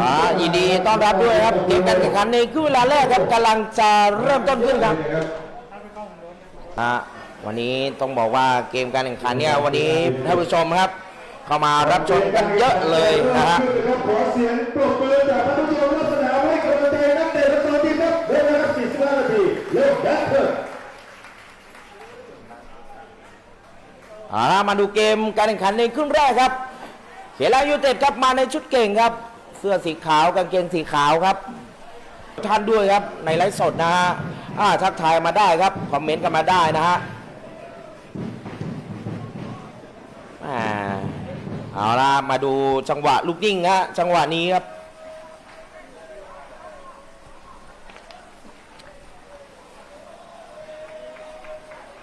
อ่ายินดีต้อนรับด้วยครับเกมการแข่งขันในครึ่งเวลาแรกครับกำลังจะเริ่มต้นขึ้นครับวันนี้ต้องบอกว่าเกมการแข่งขันเนี่ยวันนี้ท่านผู้ชมครับ เข้ามารับชมกันเยอะเลยนะฮะขอเสียงปรบมือจากท่านผู้ชมรอบสนามให้กำลังใจนักเตะทั้งสองทีมครับเวลา45นาทีเริ่มแบทเทิลเอามาดูเกมการแข่งขันในครึ่งแรกครับเขลายูเต็ดครับมาในชุดเก่งครับ เสื้อสีขาวกางเกงสีขาวครับ ท่านด้วยครับในไลฟ์สดนะฮะอ่าทักทายมาได้ครับคอมเมนต์กันมาได้นะฮะอ่าเอาละมาดูจังหวะลูกยิ่งฮะจังหวะนี้ครับ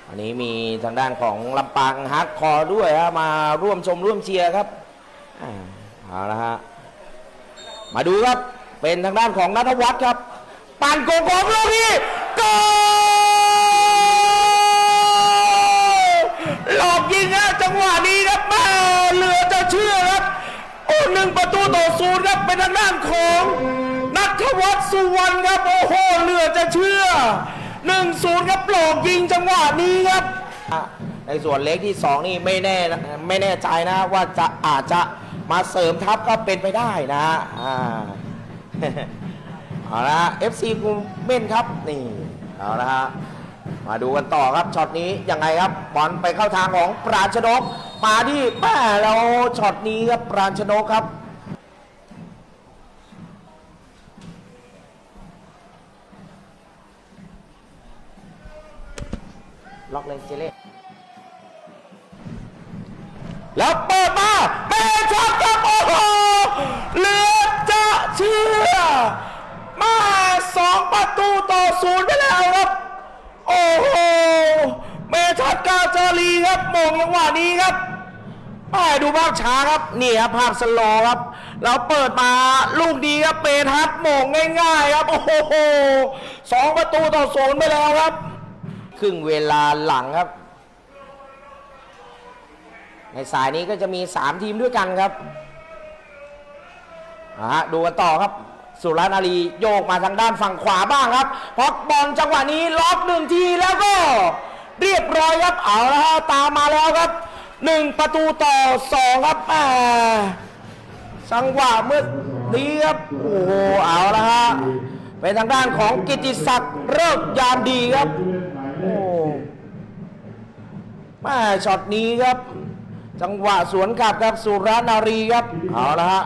อันนี้มีทางด้านของลำปางฮาร์ดคอร์ด้วยฮะมาร่วมชมร่วมเชียร์ครับเอาละฮะ มาดูครับ เป็นทางด้านของนัทวัฒน์ครับ ปั่นโกงของลูกนี้โกหลอกยิงฮะจังหวะนี้ครับแม่เหลือจะเชื่อครับโอ้หนึ่งประตูต่อศูนย์ครับเป็นทางด้านของนัทวัฒน์สุวรรณครับโอ้โหเหลือจะเชื่อหนึ่งศูนย์ครับหลอกยิงจังหวะนี้ครับในส่วนเล็กที่ 2 นี่ไม่แน่ไม่แน่ใจนะว่าจะอาจจะ มาเสริมทัพก็เป็นไปได้นะอ่าเอาละ FC กูเม่นครับนี่เอาละฮะมาดูกันต่อครับช็อตนี้ยังไงครับบอลไปเข้าทางของปราณชนก มาที่แม่แล้วช็อตนี้ครับปราณชนกครับล็อกเลยเจเล่แล้วเปิดมาเปช็อตครับโอ้โหเหลือจะเชื่อ มาส องประตูต่อศูนย์ไปแล้วครับ โอ้โห เมชัดกาจารีครับมองจังหวะนี้ครับไปดูภาพช้าครับ นี่ครับภาพสโลว์ครับ เราเปิดมาลูกดีครับเปทัดมองง่ายๆครับ โอ้โหสองประตูต่อศูนย์ไปแล้วครับ ครึ่งเวลาหลังครับ ในสายนี้ก็จะมี 3 ทีมด้วยกันครับฮะดูกันต่อครับ สุรนารีโยกมาทางด้านฝั่งขวาบ้างครับพอกบอลจังหวะนี้ล็อกหนึ่งทีแล้วก็ เรียบร้อยครับเอาละฮะตามมาแล้วครับหนึ่งประตูต่อสองครับแหมจังหวะเมื่อนี้ครับโอ้โหเอาละฮะเป็นทางด้านของกิติศักดิ์เริกยามดีครับโอ้แม่ช็อตนี้ครับ จังหวะสวนกลับครับสุรนารีครับเอาละฮะ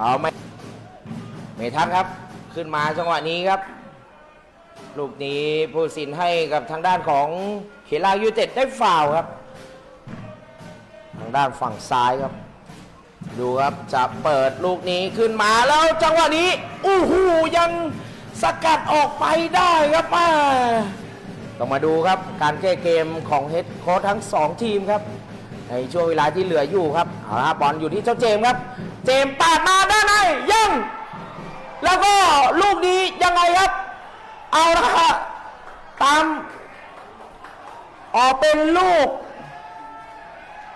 เอาไม่เมทัศน์ครับ ขึ้นมาจังหวะนี้ครับ ลูกนี้ผู้สินให้กับทางด้านของเขลายูเต็ดได้ฟาวครับ ทางด้านฝั่งซ้ายครับ ดูครับจะเปิดลูกนี้ขึ้นมาแล้วจังหวะนี้อู้หูยังสกัดออกไปได้ครับแม่ต้องมาดูครับการแก้เกมของเฮดโค้ชทั้ง 2 ทีมครับ ในช่วงเวลาที่เหลืออยู่ครับเอาละบอลอยู่ที่เจ้าเจมส์ครับ เจมปาดมาด้านในยัง แล้วก็ลูกนี้ยังไงครับ เอาละครตาม ออกเป็นลูก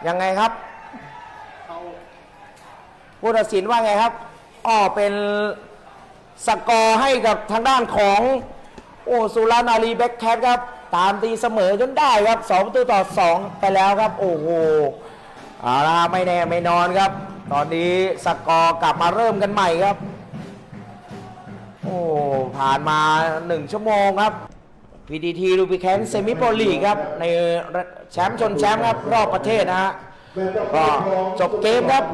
ยังไงครับผู้ตัดสินว่าไงครับอ๋อเป็นสกอร์ให้กับทางด้านของ โอสุรานารีแบ็คแคทครับ ตามตีเสมอจนได้ครับสองประตูต่อสองไปแล้วครับ โอ้โหเอาละไม่แน่ไม่นอนครับ ตอนนี้สกอร์กลับมาเริ่มกันใหม่ครับ โอ้ผ่านมาหนึ่งชั่วโมงครับ PDT ลูปิแคนเซมิโปลีครับ ในแชมป์ชนแชมป์ครับ รอบประเทศนะฮะก็จบเกมครับ